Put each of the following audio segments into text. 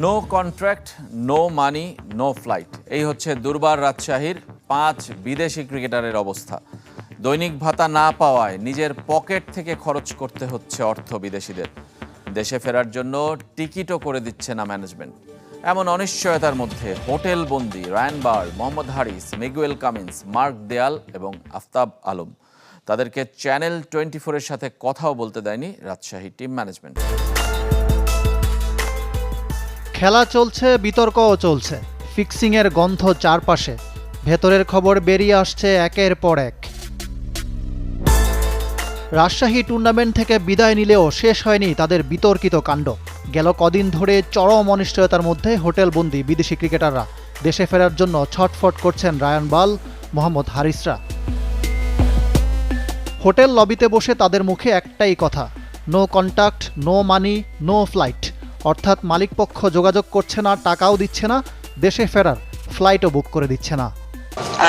No contract no money no flight এই হচ্ছে দুর্বার রাজশাহীর পাঁচ বিদেশি ক্রিকেটারের অবস্থা। দৈনিক ভাতা না পাওয়ায় নিজের পকেট থেকে খরচ করতে হচ্ছে অর্থ বিদেশিদের। দেশে ফেরার জন্য টিকিটও করে দিচ্ছে না ম্যানেজমেন্ট এমন অনিশ্চয়তার মধ্যে হোটেল বন্দি Ryan Burl Mohammad Haris, Miguel Cummins, Mark Deyal এবং আফতাব আলম। তাদেরকে চ্যানেল টোয়েন্টি ফোরের সাথে কথাও বলতে দেয়নি রাজশাহী টিম ম্যানেজমেন্ট খেলা চলছে, বিতর্কও চলছে। ফিক্সিংয়ের গন্ধ চারপাশে। ভেতরের খবর বেরিয়ে আসছে একের পর এক। রাজশাহী টুর্নামেন্ট থেকে বিদায় নিলেও শেষ হয়নি তাদের বিতর্কিত কাণ্ড। গেল কদিন ধরে চরম অনিশ্চয়তার মধ্যে হোটেলবন্দি বিদেশি ক্রিকেটাররা। দেশে ফেরার জন্য ছটফট করছেন রায়ান বাল, মোহাম্মদ হারিসরা। হোটেল লবিতে বসে তাদের মুখে একটাই কথা no contact no money no flight অর্থাৎ মালিকপক্ষ যোগাযোগ করছে না টাকাও দিচ্ছে না দেশে ফেরার ফ্লাইটও বুক করে দিচ্ছে না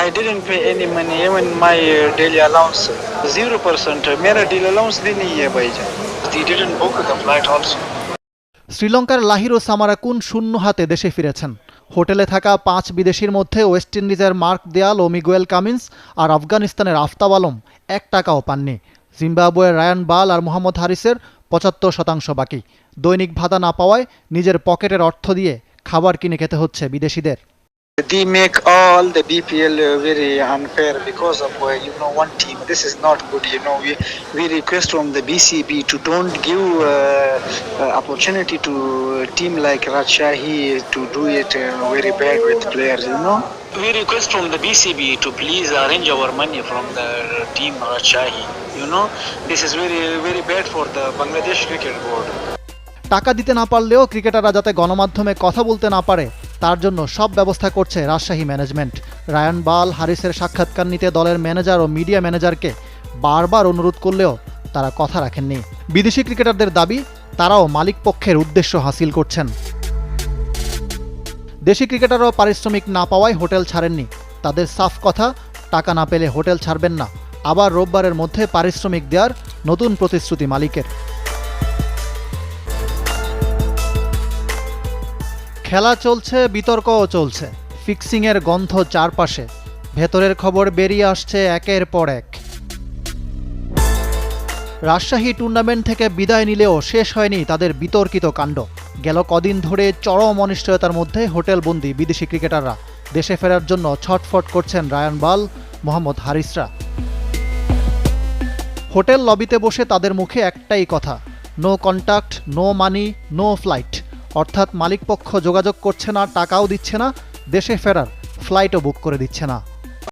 I didn't pay any money, even my uh, daily allowance, zero percent. मेरा daily allowance भी नहीं है भाईजान. They didn't book the flight also. শ্রীলঙ্কার লাহিরো সামারাকুন শূন্য হাতে দেশে ফিরেছেন হোটেলে থাকা পাঁচ বিদেশির মধ্যে ওয়েস্ট ইন্ডিজের মার্ক দেয়াল ও মিগুয়েল কামিন্স আর আফগানিস্তানের আফতাব আলম এক টাকাও পাননি জিম্বাবুয়ের রায়ান বাল আর মোহাম্মদ হারিসের পঁচাত্তর শতাংশ বাকি। দৈনিক ভাতা না পাওয়ায় নিজের পকেটের অর্থ দিয়ে খাবার কিনে খেতে হচ্ছে বিদেশিদের। They make all the BPL uh, very unfair because of uh, you know one team. This is not good. You know we we request from the BCB to don't give uh, uh, opportunity to a team like Rajshahi to do it uh, very bad with players. You know. We request from the BCB to please arrange our money from the team Rajshahi. You know this is very very bad for the Bangladesh Cricket Board. টাকা দিতে না পারলেও ক্রিকেটাররা যাতে গণমাধ্যমে কথা বলতে না পারে তার জন্য সব ব্যবস্থা করছে রাজশাহী ম্যানেজমেন্ট। রায়ান বাল হারিসের সাক্ষাৎকার নিতে দলের ম্যানেজার ও মিডিয়া ম্যানেজারকে বারবার অনুরোধ করলেও তারা কথা রাখেননি। বিদেশি ক্রিকেটারদের দাবি, তারাও মালিক পক্ষের উদ্দেশ্য হাসিল করছেন। দেশি ক্রিকেটারও পারিশ্রমিক না পাওয়ায় হোটেল ছাড়েননি। তাদের সাফ কথা, টাকা না পেলে হোটেল ছাড়বেন না। আবার রোববারের মধ্যে পারিশ্রমিক দেওয়ার নতুন প্রতিশ্রুতি মালিকের। খেলা চলছে, বিতর্কও চলছে। ফিক্সিংয়ের গন্ধ চারপাশে। ভেতরের খবর বেরিয়ে আসছে একের পর এক। রাজশাহী টুর্নামেন্ট থেকে বিদায় নিলেও শেষ হয়নি তাদের বিতর্কিত কাণ্ড। গেল কদিন ধরে চরম অনিশ্চয়তার মধ্যে হোটেলবন্দি বিদেশি ক্রিকেটাররা। দেশে ফেরার জন্য ছটফট করছেন রায়ান বাল, মোহাম্মদ হারিসরা। হোটেল লবিতে বসে তাদের মুখে একটাই কথা no contact no money no flight অর্থাৎ মালিকপক্ষ যোগাযোগ করছে না, টাকাও দিচ্ছে না, দেশে ফেরার ফ্লাইটও বুক করে দিচ্ছে না।